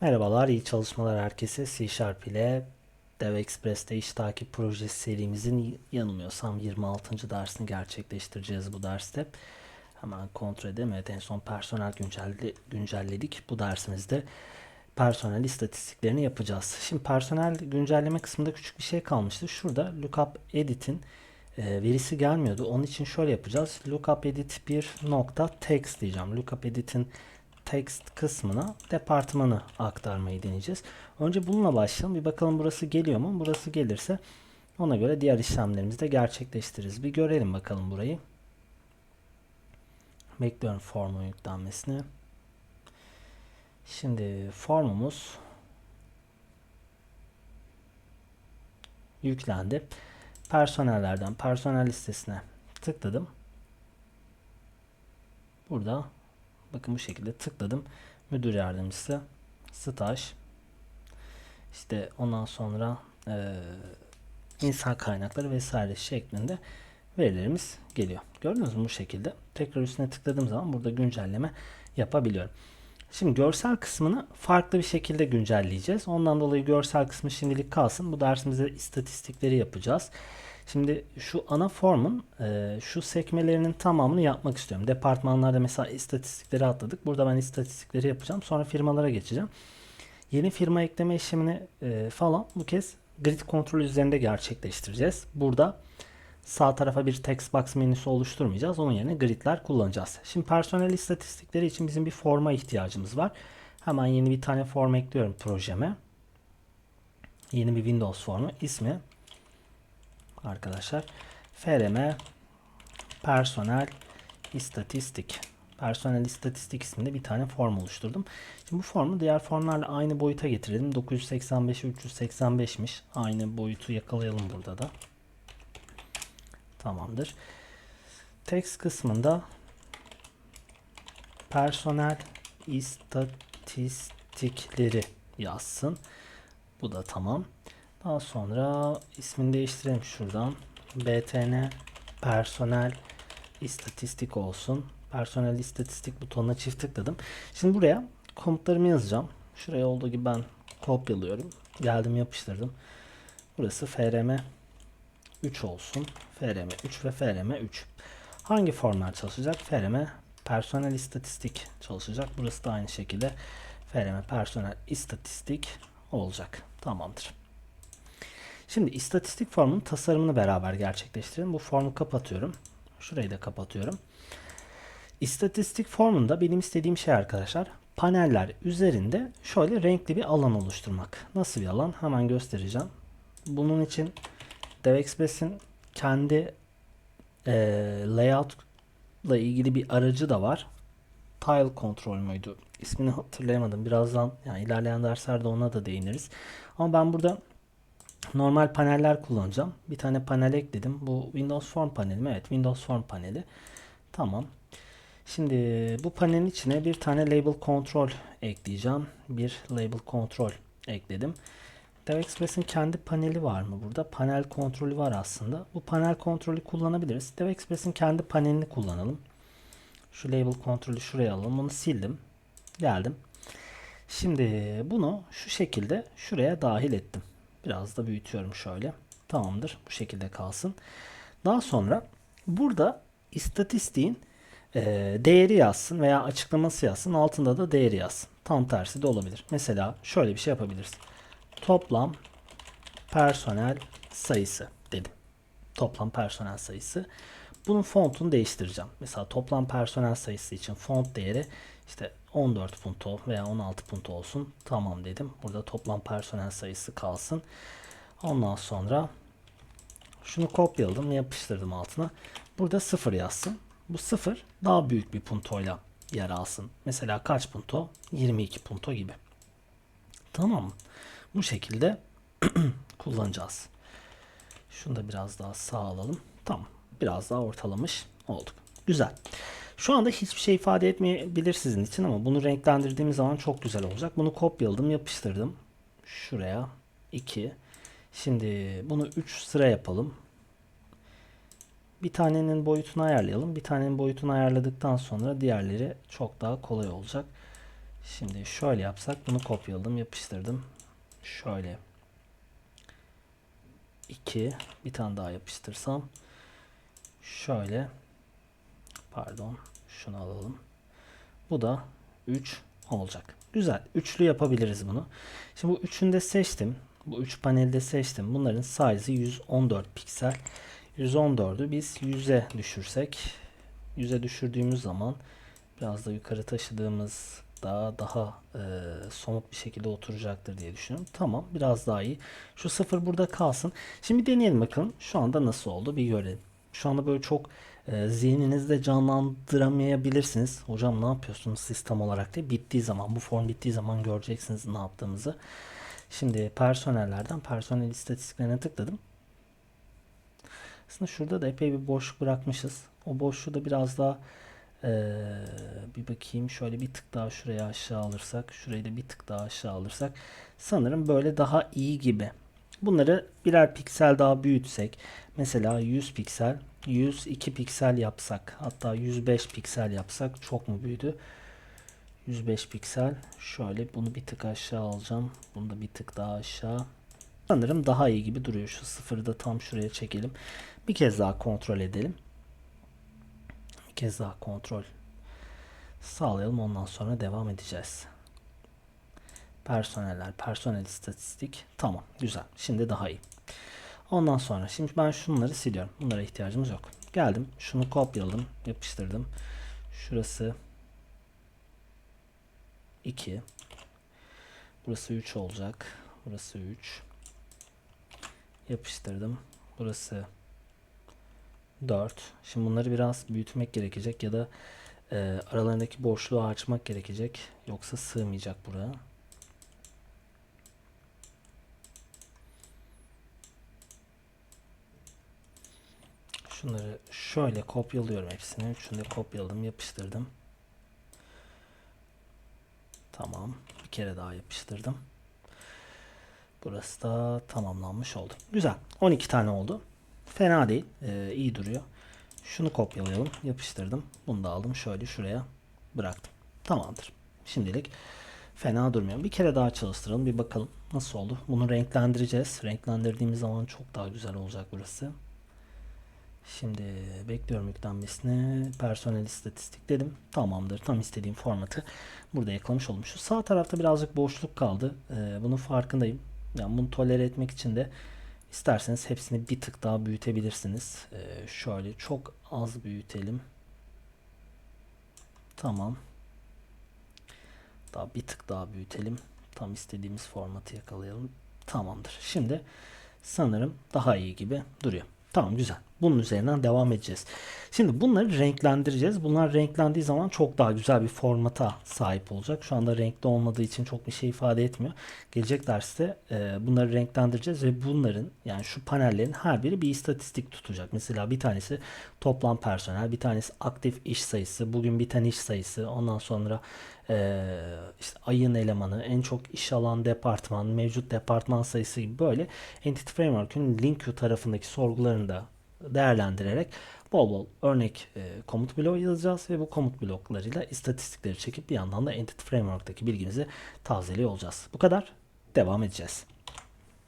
Merhabalar, iyi çalışmalar herkese. C Sharp ile DevExpress'te iş takip projesi serimizin yanılmıyorsam 26. dersini gerçekleştireceğiz bu derste. Hemen kontrol edelim. Evet, en son personel güncelle, güncelledik. Bu dersimizde personel istatistiklerini yapacağız. Şimdi personel güncelleme kısmında küçük bir şey kalmıştı. Şurada lookup edit'in e, verisi gelmiyordu. Onun için şöyle yapacağız. Lookup edit bir nokta text diyeceğim. Lookup edit'in text kısmına departmanı aktarmayı deneyeceğiz. Önce bununla başlayalım. Bir bakalım burası geliyor mu? Burası gelirse ona göre diğer işlemlerimizi de gerçekleştiririz. Bir görelim bakalım burayı. Bekliyorum formun yüklenmesini. Şimdi formumuz yüklendi. Personellerden personel listesine tıkladım. Burada bakın bu şekilde tıkladım. Müdür yardımcısı, staj, işte ondan sonra e, insan kaynakları vesaire şeklinde verilerimiz geliyor. Gördünüz mü bu şekilde? Tekrar üstüne tıkladığım zaman burada güncelleme yapabiliyorum. Şimdi görsel kısmını farklı bir şekilde güncelleyeceğiz. Ondan dolayı görsel kısmı şimdilik kalsın. Bu dersimizde istatistikleri yapacağız. Şimdi şu ana formun e, şu sekmelerinin tamamını yapmak istiyorum. Departmanlarda mesela istatistikleri atladık. Burada ben istatistikleri yapacağım. Sonra firmalara geçeceğim. Yeni firma ekleme işlemini e, falan bu kez grid kontrol üzerinde gerçekleştireceğiz. Burada sağ tarafa bir text box menüsü oluşturmayacağız. Onun yerine gridler kullanacağız. Şimdi personel istatistikleri için bizim bir forma ihtiyacımız var. Hemen yeni bir tane form ekliyorum projeme. Yeni bir Windows formu. ismi arkadaşlar FRM personel istatistik personel istatistik isminde bir tane form oluşturdum. Şimdi bu formu diğer formlarla aynı boyuta getirelim. 985 385'miş. Aynı boyutu yakalayalım burada da. Tamamdır. Text kısmında personel istatistikleri yazsın. Bu da tamam. Daha sonra ismini değiştirelim şuradan. btn personel istatistik olsun. Personel istatistik butonuna çift tıkladım. Şimdi buraya komutlarımı yazacağım. Şuraya olduğu gibi ben kopyalıyorum. Geldim yapıştırdım. Burası frm 3 olsun. frm 3 ve frm 3. Hangi formlar çalışacak? frm personel istatistik çalışacak. Burası da aynı şekilde frm personel istatistik olacak. Tamamdır. Şimdi istatistik formunun tasarımını beraber gerçekleştirelim. Bu formu kapatıyorum. Şurayı da kapatıyorum. İstatistik formunda benim istediğim şey arkadaşlar paneller üzerinde şöyle renkli bir alan oluşturmak. Nasıl bir alan? Hemen göstereceğim. Bunun için DevExpress'in kendi e, layout ile ilgili bir aracı da var. Tile Control muydu? İsmini hatırlayamadım. Birazdan yani ilerleyen derslerde ona da değiniriz. Ama ben burada normal paneller kullanacağım. Bir tane panel ekledim. Bu Windows Form paneli mi? Evet Windows Form paneli. Tamam. Şimdi bu panelin içine bir tane label control ekleyeceğim. Bir label control ekledim. DevExpress'in kendi paneli var mı burada? Panel kontrolü var aslında. Bu panel kontrolü kullanabiliriz. DevExpress'in kendi panelini kullanalım. Şu label kontrolü şuraya alalım. Bunu sildim. Geldim. Şimdi bunu şu şekilde şuraya dahil ettim. Biraz da büyütüyorum şöyle. Tamamdır. Bu şekilde kalsın. Daha sonra burada istatistiğin e, değeri yazsın veya açıklaması yazsın. Altında da değeri yazsın. Tam tersi de olabilir. Mesela şöyle bir şey yapabiliriz. Toplam personel sayısı. Toplam personel sayısı. Bunun fontunu değiştireceğim. Mesela toplam personel sayısı için font değeri işte 14 punto veya 16 punto olsun. Tamam dedim. Burada toplam personel sayısı kalsın. Ondan sonra şunu kopyaladım yapıştırdım altına. Burada 0 yazsın. Bu 0 daha büyük bir puntoyla yer alsın. Mesela kaç punto? 22 punto gibi. Tamam mı? Bu şekilde kullanacağız. Şunu da biraz daha sağ alalım. Tamam. Biraz daha ortalamış olduk. Güzel. Şu anda hiçbir şey ifade etmeyebilir sizin için ama bunu renklendirdiğimiz zaman çok güzel olacak. Bunu kopyaladım, yapıştırdım. Şuraya 2. Şimdi bunu 3 sıra yapalım. Bir tanenin boyutunu ayarlayalım. Bir tanenin boyutunu ayarladıktan sonra diğerleri çok daha kolay olacak. Şimdi şöyle yapsak bunu kopyaladım yapıştırdım. Şöyle 2 bir tane daha yapıştırsam şöyle pardon şunu alalım. Bu da 3 olacak. Güzel. Üçlü yapabiliriz bunu. Şimdi bu üçünü de seçtim. Bu üç panelde seçtim. Bunların size'ı 114 piksel. 114'ü biz 100'e düşürsek 100'e düşürdüğümüz zaman biraz da yukarı taşıdığımız daha daha e, somut bir şekilde oturacaktır diye düşünüyorum. Tamam biraz daha iyi. Şu sıfır burada kalsın. Şimdi deneyelim bakalım şu anda nasıl oldu bir görelim. Şu anda böyle çok e, zihninizde canlandıramayabilirsiniz. Hocam ne yapıyorsunuz sistem olarak diye. Bittiği zaman bu form bittiği zaman göreceksiniz ne yaptığımızı. Şimdi personellerden personel istatistiklerine tıkladım. Aslında şurada da epey bir boşluk bırakmışız. O boşluğu da biraz daha ee, bir bakayım şöyle bir tık daha şuraya aşağı alırsak şurayı da bir tık daha aşağı alırsak sanırım böyle daha iyi gibi. Bunları birer piksel daha büyütsek mesela 100 piksel 102 piksel yapsak hatta 105 piksel yapsak çok mu büyüdü? 105 piksel şöyle bunu bir tık aşağı alacağım. Bunu da bir tık daha aşağı. Sanırım daha iyi gibi duruyor. Şu sıfırı da tam şuraya çekelim. Bir kez daha kontrol edelim. Kez daha kontrol sağlayalım. Ondan sonra devam edeceğiz. Personeller, personel istatistik. Tamam, güzel. Şimdi daha iyi. Ondan sonra şimdi ben şunları siliyorum. Bunlara ihtiyacımız yok. Geldim. Şunu kopyaladım, yapıştırdım. Şurası 2. Burası 3 olacak. Burası 3. Yapıştırdım. Burası 4. Şimdi bunları biraz büyütmek gerekecek ya da e, aralarındaki boşluğu açmak gerekecek. Yoksa sığmayacak buraya. Şunları şöyle kopyalıyorum hepsini. Da kopyaladım, yapıştırdım. Tamam. Bir kere daha yapıştırdım. Burası da tamamlanmış oldu. Güzel. 12 tane oldu. Fena değil. Ee, iyi duruyor. Şunu kopyalayalım. Yapıştırdım. Bunu da aldım. Şöyle şuraya bıraktım. Tamamdır. Şimdilik fena durmuyor. Bir kere daha çalıştıralım. Bir bakalım nasıl oldu. Bunu renklendireceğiz. Renklendirdiğimiz zaman çok daha güzel olacak burası. Şimdi bekliyorum yüklenmesini. Personel istatistik dedim. Tamamdır. Tam istediğim formatı burada yakalamış oldum. Şu sağ tarafta birazcık boşluk kaldı. Ee, bunun farkındayım. Yani bunu tolere etmek için de isterseniz hepsini bir tık daha büyütebilirsiniz. Ee, şöyle çok az büyütelim. Tamam. Daha bir tık daha büyütelim. Tam istediğimiz formatı yakalayalım. Tamamdır. Şimdi sanırım daha iyi gibi duruyor. Tamam güzel. Bunun üzerinden devam edeceğiz. Şimdi bunları renklendireceğiz. Bunlar renklendiği zaman çok daha güzel bir formata sahip olacak. Şu anda renkli olmadığı için çok bir şey ifade etmiyor. Gelecek derste e, bunları renklendireceğiz ve bunların yani şu panellerin her biri bir istatistik tutacak. Mesela bir tanesi toplam personel, bir tanesi aktif iş sayısı, bugün biten iş sayısı, ondan sonra e, işte ayın elemanı, en çok iş alan departman, mevcut departman sayısı gibi böyle Entity Framework'ün LinkU tarafındaki sorgularını da değerlendirerek bol bol örnek e, komut bloğu yazacağız ve bu komut bloklarıyla istatistikleri çekip bir yandan da Entity Framework'taki bilgimizi tazeliyor olacağız. Bu kadar. Devam edeceğiz.